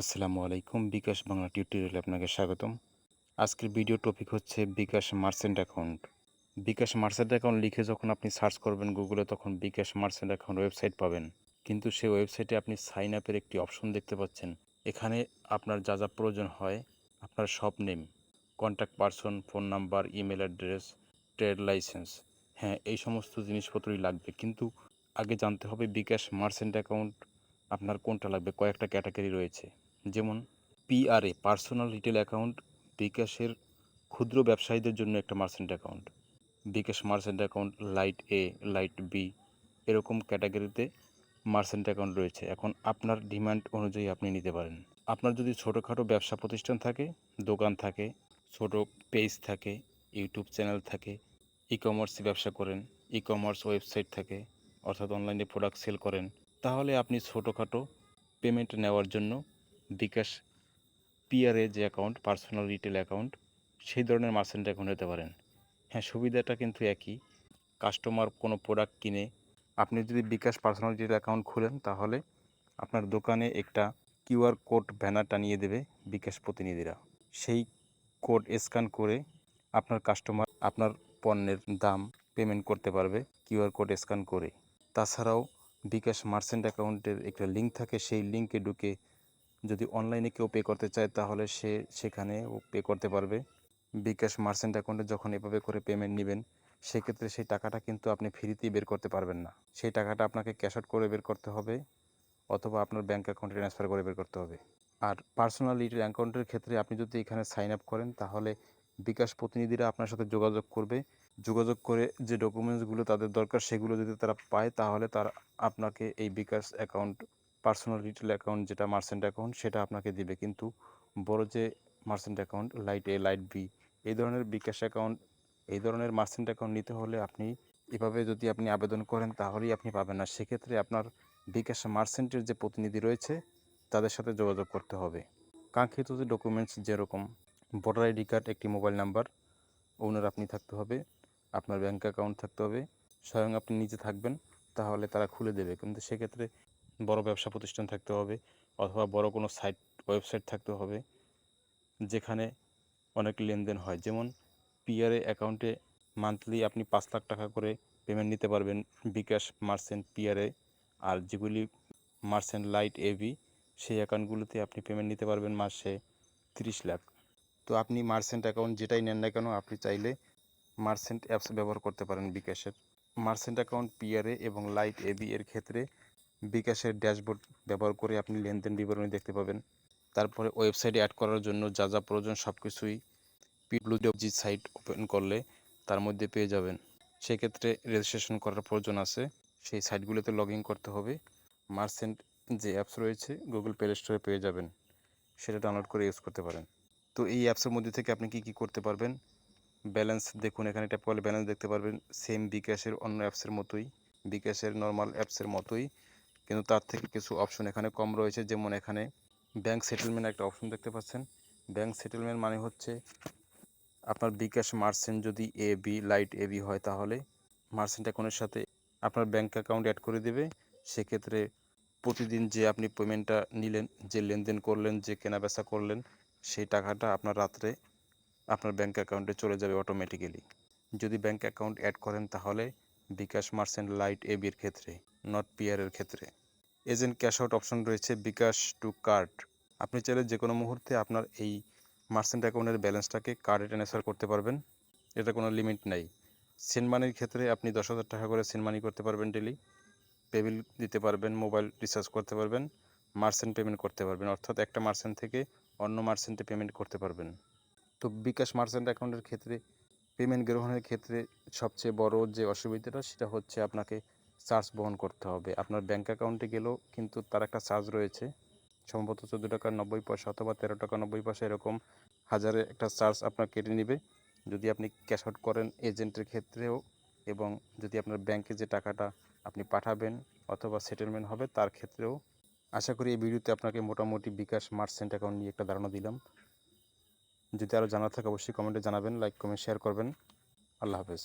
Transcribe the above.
আসসালামু আলাইকুম, বিকাশ বাংলা টিউটোরিয়ালে আপনাকে স্বাগতম। আজকের ভিডিও টপিক হচ্ছে bKash merchant account. BKash merchant account লিখে যখন আপনি সার্চ করবেন গুগলে, তখন বিকাশ মার্চেন্ট অ্যাকাউন্ট ওয়েবসাইট পাবেন। কিন্তু সেই ওয়েবসাইটে আপনি সাইন আপের একটি অপশন দেখতে পাচ্ছেন। এখানে আপনার যা যা প্রয়োজন হয়, আপনার সব name contact person phone number email address trade licence হ্যাঁ এই সমস্ত জিনিসপত্রই লাগবে। কিন্তু আগে জানতে হবে বিকাশ মার্চেন্ট অ্যাকাউন্ট আপনার কোনটা লাগবে, কয়েকটা ক্যাটাগরি রয়েছে। যেমন পিআরএ, পার্সোনাল রিটেল অ্যাকাউন্ট, বিকাশের ক্ষুদ্র ব্যবসায়ীদের জন্য একটা merchant account, bKash merchant account, light A, light B, এরকম ক্যাটাগরিতে মার্চেন্ট অ্যাকাউন্ট রয়েছে। এখন আপনার ডিমান্ড অনুযায়ী আপনি নিতে পারেন। আপনার যদি ছোটোখাটো ব্যবসা প্রতিষ্ঠান থাকে, দোকান থাকে, ছোট পেজ থাকে, ইউটিউব চ্যানেল থাকে ই কমার্স ব্যবসা করেন ই কমার্স ওয়েবসাইট থাকে, অর্থাৎ অনলাইনে প্রোডাক্ট সেল করেন, তাহলে আপনি ছোটোখাটো পেমেন্ট নেওয়ার জন্য বিকাশ পিআরএ যে অ্যাকাউন্ট পার্সোনাল রিটেল অ্যাকাউন্ট সেই ধরনের মার্চেন্ট অ্যাকাউন্ট হতে পারেন। হ্যাঁ সুবিধাটা কিন্তু একই। কাস্টমার কোনো প্রোডাক্ট কিনে আপনি যদি বিকাশ পার্সোনাল রিটেল অ্যাকাউন্ট খুলেন, তাহলে আপনার দোকানে একটা কিউআর কোড ব্যানার টানিয়ে দেবে বিকাশ প্রতিনিধিরা। সেই কোড স্ক্যান করে আপনার কাস্টমার আপনার পণ্যের দাম পেমেন্ট করতে পারবে কিউআর কোড স্ক্যান করে। তাছাড়াও বিকাশ মার্চেন্ট অ্যাকাউন্টের একটা লিঙ্ক থাকে, সেই লিঙ্কে ঢুকে যদি অনলাইনে কেউ পে করতে চায়, তাহলে সে সেখানেও পে করতে পারবে। বিকাশ মার্চেন্ট অ্যাকাউন্টে যখন এভাবে করে পেমেন্ট নেবেন, সেক্ষেত্রে সেই টাকাটা কিন্তু আপনি ফ্রিতেই বের করতে পারবেন না। সেই টাকাটা আপনাকে ক্যাশ আউট করে বের করতে হবে, অথবা আপনার ব্যাঙ্ক অ্যাকাউন্টে ট্রান্সফার করে বের করতে হবে। আর পার্সোনাল রিটেল অ্যাকাউন্টের ক্ষেত্রে আপনি যদি এখানে সাইন আপ করেন, তাহলে বিকাশ প্রতিনিধিরা আপনার সাথে যোগাযোগ করবে। যোগাযোগ করে যে ডকুমেন্টসগুলো তাদের দরকার, সেগুলো যদি তারা পায়, তাহলে তারা আপনাকে এই bKash account personal retail account যেটা মার্চেন্ট অ্যাকাউন্ট সেটা আপনাকে দিবে। কিন্তু বড় যে merchant account light A light B এই ধরনের বিকাশ অ্যাকাউন্ট এই ধরনের মার্চেন্ট অ্যাকাউন্ট নিতে হলে আপনি এভাবে যদি আপনি আবেদন করেন তাহলেই আপনি পাবেন। না সেক্ষেত্রে আপনার বিকাশ মার্চেন্টের যে প্রতিনিধি রয়েছে, তাদের সাথে যোগাযোগ করতে হবে। কাঙ্ক্ষিত যে ডকুমেন্টস যেরকম ভোটার আইডি কার্ড একটি মোবাইল নাম্বার ওনার আপনি থাকতে হবে, আপনার ব্যাঙ্ক অ্যাকাউন্ট থাকতে হবে, স্বয়ং আপনি নিজে থাকবেন, তাহলে তারা খুলে দেবে। কিন্তু সেক্ষেত্রে বড় ব্যবসা প্রতিষ্ঠান থাকতে হবে অথবা বড় কোনো সাইট, ওয়েবসাইট থাকতে হবে যেখানে অনেক লেনদেন হয়। যেমন পিআরএ অ্যাকাউন্টে মান্থলি আপনি পাঁচ লাখ টাকা করে পেমেন্ট নিতে পারবেন বিকাশ মার্চেন্ট পিআরএ আর যেগুলি মার্চেন্ট লাইট এবি সেই অ্যাকাউন্টগুলোতে আপনি পেমেন্ট নিতে পারবেন মাসে তিরিশ লাখ। তো আপনি মার্চেন্ট অ্যাকাউন্ট যেটাই নেন না কেন আপনি চাইলে মার্চেন্ট অ্যাপস ব্যবহার করতে পারেন বিকাশের। মার্চেন্ট অ্যাকাউন্ট পিআরএ এবং লাইট এবি এর ক্ষেত্রে বিকাশের ড্যাশবোর্ড ব্যবহার করে আপনি লেনদেন বিবরণী দেখতে পাবেন। তারপরে ওয়েবসাইটে অ্যাড করার জন্য যা যা প্রয়োজন সব কিছুই পিডব্লিউজি সাইট ওপেন করলে তার মধ্যে পেয়ে যাবেন। সেক্ষেত্রে রেজিস্ট্রেশন করার প্রয়োজন আছে। সেই সাইটগুলোতে লগ করতে হবে। মার্সেন্ট যে অ্যাপস রয়েছে গুগল প্লে স্টোরে পেয়ে যাবেন। সেটা ডাউনলোড করে ইউজ করতে পারেন। তো এই অ্যাপসের মধ্যে থেকে আপনি কি কি করতে পারবেন? ব্যালেন্স দেখুন, এখানে ট্যাপ করলে ব্যালেন্স দেখতে পারবেন। সেম বিকাশের অন্য অ্যাপসের মতোই। বিকাশের নর্মাল অ্যাপসের মতোই। কিন্তু তার থেকে কিছু অপশন এখানে কম রয়েছে। যেমন এখানে ব্যাংক সেটেলমেন্ট একটা অপশন দেখতে পাচ্ছেন। ব্যাংক সেটেলমেন্ট মানে হচ্ছে আপনার বিকাশ মার্চেন্ট যদি A B light A B হয় তাহলে মার্চেন্ট অ্যাকাউন্টের সাথে আপনার ব্যাংক অ্যাকাউন্ট অ্যাড করে দেবে। সেক্ষেত্রে প্রতিদিন যে আপনি পেমেন্টটা নিলেন, যে লেনদেন করলেন, যে কেনাবেচা করলেন, সেই টাকাটা আপনার রাত্রে আপনার ব্যাঙ্ক অ্যাকাউন্টে চলে যাবে অটোমেটিক্যালি যদি ব্যাঙ্ক অ্যাকাউন্ট অ্যাড করেন তাহলে বিকাশ মার্চেন্ট লাইট এ এবির ক্ষেত্রে। নট পিয়ারের ক্ষেত্রে। এজেন্ট ক্যাশ আউট অপশন রয়েছে বিকাশ টু কার্ড আপনি চাইলে যে কোনো মুহূর্তে আপনার এই মার্চেন্ট অ্যাকাউন্টের ব্যালেন্সটাকে কার্ডে ট্রান্সফার করতে পারবেন। এটা কোনো লিমিট নেই। সেন্ড মানির ক্ষেত্রে আপনি দশ হাজার টাকা করে সেন্ড মানি করতে পারবেন ডেলি পেবিল দিতে পারবেন মোবাইল রিচার্জ করতে পারবেন মার্চেন্ট পেমেন্ট করতে পারবেন। অর্থাৎ একটা মার্চেন্ট থেকে অন্য মার্চেন্টে পেমেন্ট করতে পারবেন। তো বিকাশ মার্চেন্ট অ্যাকাউন্টের ক্ষেত্রে পেমেন্ট গ্রহণের ক্ষেত্রে সবচেয়ে বড় যে অসুবিধাটা সেটা হচ্ছে আপনাকে চার্জ বহন করতে হবে। আপনার ব্যাঙ্ক অ্যাকাউন্টে গেলেও কিন্তু তার একটা চার্জ রয়েছে। সম্ভবত চোদ্দ টাকা নব্বই পয়সা অথবা তেরো টাকা নব্বই পয়সা এরকম হাজারে একটা চার্জ আপনার কেটে নেবে। যদি আপনি ক্যাশ আউট করেন এজেন্টের ক্ষেত্রেও এবং যদি আপনার ব্যাংকে যে টাকাটা আপনি পাঠাবেন অথবা সেটেলমেন্ট হবে তার ক্ষেত্রেও আশা করি এই ভিডিওতে আপনাকে মোটামুটি বিকাশ মার্চেন্ট অ্যাকাউন্ট নিয়ে একটা ধারণা দিলাম। যদি আরও জানার থাকে অবশ্যই কমেন্টে জানাবেন, লাইক, কমেন্ট, শেয়ার করবেন। আল্লাহ হাফেজ।